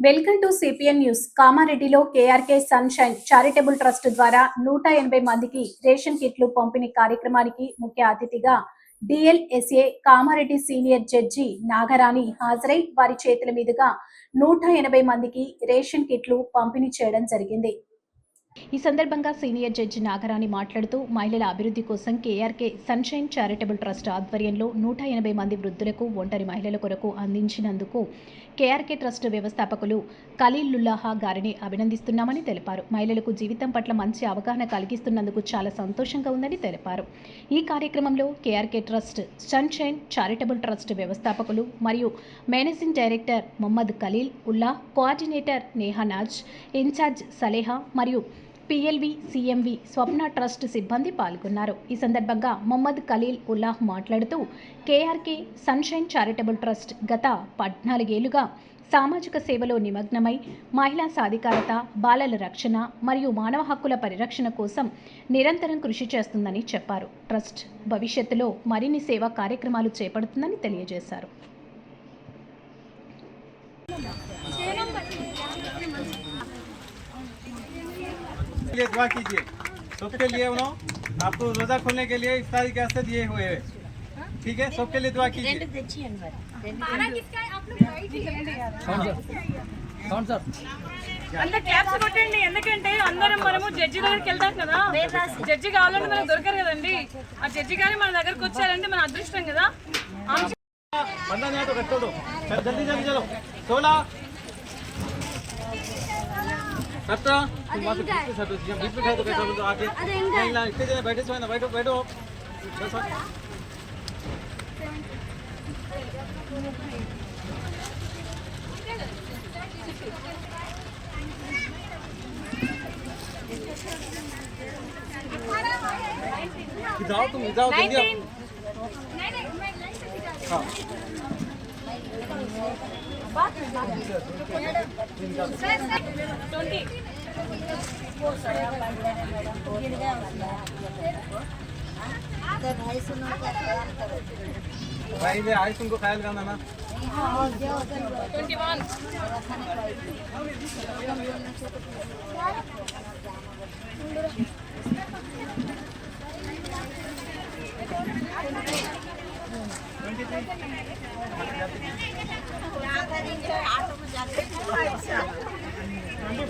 Welcome to CPN news కామారెడ్డిలో KRK sunshine charitable trust ద్వారా నూట ఎనభై మందికి రేషన్ కిట్లు పంపిణీ కార్యక్రమానికి ముఖ్య అతిథిగా DLSA Kamareddy senior judge Nagarani హాజరై వారి చేతుల మీదుగా నూట ఎనభై మందికి రేషన్ కిట్లు పంపిణీ చేయడం జరిగింది. ఈ సందర్భంగా సీనియర్ జడ్జి నాగరాణి మాట్లాడుతూ మహిళల అభివృద్ధి కోసం కేఆర్కే సన్షైన్ చారిటబుల్ ట్రస్ట్ ఆధ్వర్యంలో నూట ఎనభై మంది వృద్ధులకు ఒంటరి మహిళల కొరకు అందించినందుకు కేఆర్కే ట్రస్ట్ వ్యవస్థాపకులు ఖలీలుల్లాహా గారిని అభినందిస్తున్నామని తెలిపారు. మహిళలకు జీవితం పట్ల మంచి అవగాహన కలిగిస్తున్నందుకు చాలా సంతోషంగా ఉందని తెలిపారు. ఈ కార్యక్రమంలో KRK trust sunshine charitable trust వ్యవస్థాపకులు మరియు managing director Mohammed Khaleel Ulla coordinator Nehanaz incharge Saleha మరియు పిఎల్వి సిఎంవి స్వప్న ట్రస్ట్ సిబ్బంది పాల్గొన్నారు. ఈ సందర్భంగా మొహమ్మద్ ఖలీల్ ఉల్లాహ్ మాట్లాడుతూ కేఆర్కే సన్షైన్ చారిటబుల్ ట్రస్ట్ గత పద్నాలుగేళ్ళుగా సామాజిక సేవలో నిమగ్నమై మహిళా సాధికారత బాలల రక్షణ మరియు మానవ హక్కుల పరిరక్షణ కోసం నిరంతరం కృషి చేస్తుందని చెప్పారు. ట్రస్ట్ భవిష్యత్తులో మరిన్ని సేవా కార్యక్రమాలు చేపడుతుందని తెలియజేశారు. लिए दुआ कीजिए सबके लिए उन्होंने आपको रोजा खोलने के लिए इफ्तारी के वास्ते दिए हुए हैं ठीक है सबके लिए दुआ कीजिए అందరు క్యాప్స్ కొట్టండి ఎందుకంటే అందరం మనము జడ్జి దగ్గరికి వెళ్తాం కదా జడ్జి కావాలంటే మనకు దొరకరు కదండి ఆ జడ్జి గారి మన దగ్గరకు వచ్చారంటే మన అదృష్టం కదా ఆమె बंदा नहीं है तो कट्टो दो चल जल्दी जल्दी चलो सोलह सत्रह तुम वहाँ से बीच में बैठो यहाँ बीच में खड़े तो बैठो तो आगे नहीं ना इतने जने बैठे सो है ना बैठो बैठो बस बस। इधर आओ तुम इधर आओ जल्दी आओ हाँ ట్వంటీ भाई ने आइस उनको ख्याल करना ना। Twenty one.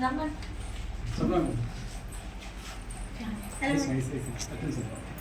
number? Someone. Yes, yes, yes.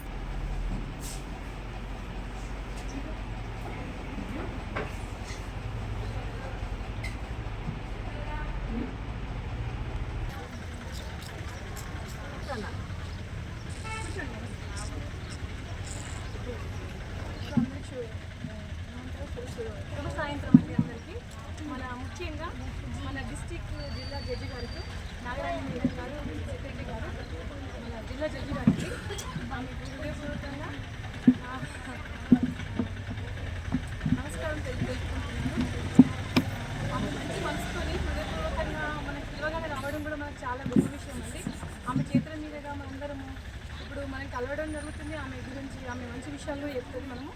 కలవడం జరుగుతుంది. ఆమె గురించి ఆమె మంచి విషయాలు చెప్తుంది మనము.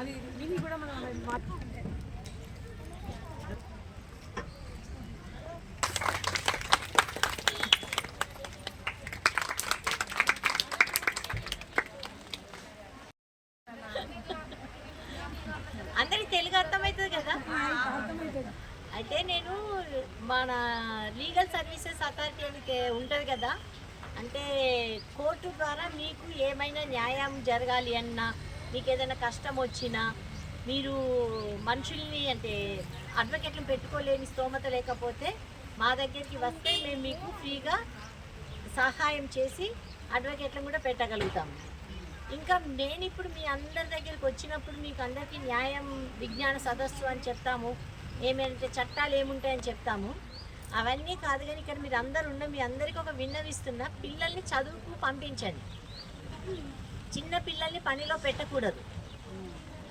అది విని కూడా మనం ఆమె మాట అందరికి తెలుగు అర్థమవుతుంది కదా? అయితే నేను మన లీగల్ సర్వీసెస్ అథారిటీ అని ఉంటుంది కదా? అంటే కోర్టు ద్వారా మీకు ఏమైనా న్యాయం జరగాలి అన్నా మీకు ఏదైనా కష్టం వచ్చినా మీరు మనుషుల్ని అంటే అడ్వకేట్లను పెట్టుకోలేని స్తోమత లేకపోతే మా దగ్గరికి వస్తే మేము మీకు ఫ్రీగా సహాయం చేసి అడ్వకేట్లను కూడా పెట్టగలుగుతాము ఇంకా నేను ఇప్పుడు మీ అందరి దగ్గరికి వచ్చినప్పుడు మీకు అందరికీ న్యాయం విజ్ఞాన సదస్సు అని చెప్తాము. ఏమేంటే చట్టాలు ఏముంటాయని చెప్తాము. అవన్నీ కాదు కానీ ఇక్కడ మీరు అందరు ఉన్న మీ అందరికీ ఒక విన్నవిస్తున్నా పిల్లల్ని చదువుకు పంపించండి. చిన్న పిల్లల్ని పనిలో పెట్టకూడదు.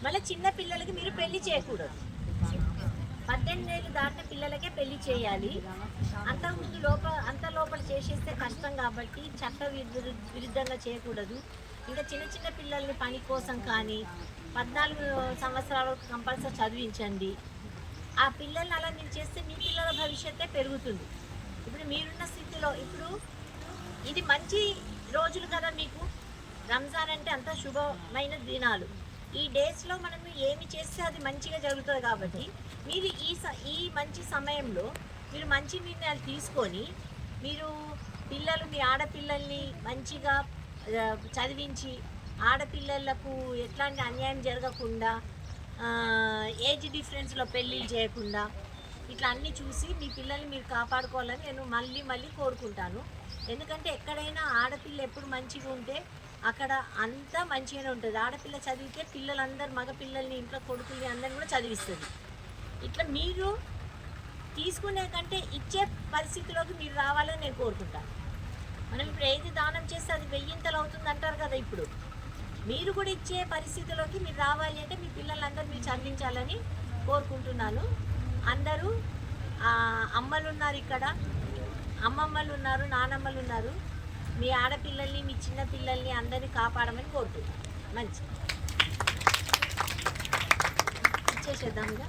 మళ్ళీ చిన్న పిల్లలకి మీరు పెళ్ళి చేయకూడదు. పద్దెనిమిది ఏళ్ళు దాటిన పిల్లలకే పెళ్ళి చేయాలి. అంత ముందు లోపల అంత లోపల చేసేస్తే కష్టం కాబట్టి చట్ట విరుద్ధంగా చేయకూడదు. ఇంకా చిన్న చిన్న పిల్లల్ని పని కోసం కానీ పద్నాలుగు సంవత్సరాల కంపల్సరీ చదివించండి. ఆ పిల్లల్ని అలా మీరు చేస్తే మీ పిల్లల భవిష్యత్తే పెరుగుతుంది. ఇప్పుడు మీరున్న స్థితిలో ఇప్పుడు ఇది మంచి రోజులు కదా మీకు. రంజాన్ అంటే అంత శుభమైన దినాలు. ఈ డేస్లో మనం ఏమి చేస్తే అది మంచిగా జరుగుతుంది కాబట్టి మీరు ఈ ఈ మంచి సమయంలో మీరు మంచి నిర్ణయాలు తీసుకొని మీరు పిల్లలు మీ ఆడపిల్లల్ని మంచిగా చదివించి ఆడపిల్లలకు ఎట్లాంటి అన్యాయం జరగకుండా ఏజ్ డిఫరెన్స్లో పెళ్ళిళ్ళు చేయకుండా ఇట్లా అన్నీ చూసి మీ పిల్లల్ని మీరు కాపాడుకోవాలని నేను మళ్ళీ మళ్ళీ కోరుకుంటాను. ఎందుకంటే ఎక్కడైనా ఆడపిల్ల ఎప్పుడు మంచిగా ఉంటే అక్కడ అంతా మంచిగానే ఉంటుంది. ఆడపిల్ల చదివితే పిల్లలందరూ మగ పిల్లల్ని ఇంట్లో కొడుకుల్ని అందరిని కూడా చదివిస్తుంది. ఇట్లా మీరు తీసుకునే కంటే ఇచ్చే పరిస్థితిలోకి మీరు రావాలని నేను కోరుకుంటాను. మనం ఇప్పుడు ఏది దానం చేస్తే అది వెయ్యింతలు అవుతుంది అంటారు కదా ఇప్పుడు. మీరు కూడా ఇచ్చే పరిస్థితిలోకి మీరు రావాలి అంటే మీ పిల్లలందరూ మీరు చదివించాలని కోరుకుంటున్నాను. అందరూ అమ్మలు ఉన్నారు ఇక్కడ. అమ్మమ్మలు ఉన్నారు నానమ్మలు ఉన్నారు మీ ఆడపిల్లల్ని మీ చిన్న పిల్లల్ని అందరినీ కాపాడమని కోరుతున్నాను మంచి ఇచ్చేసేద్దాం ఇక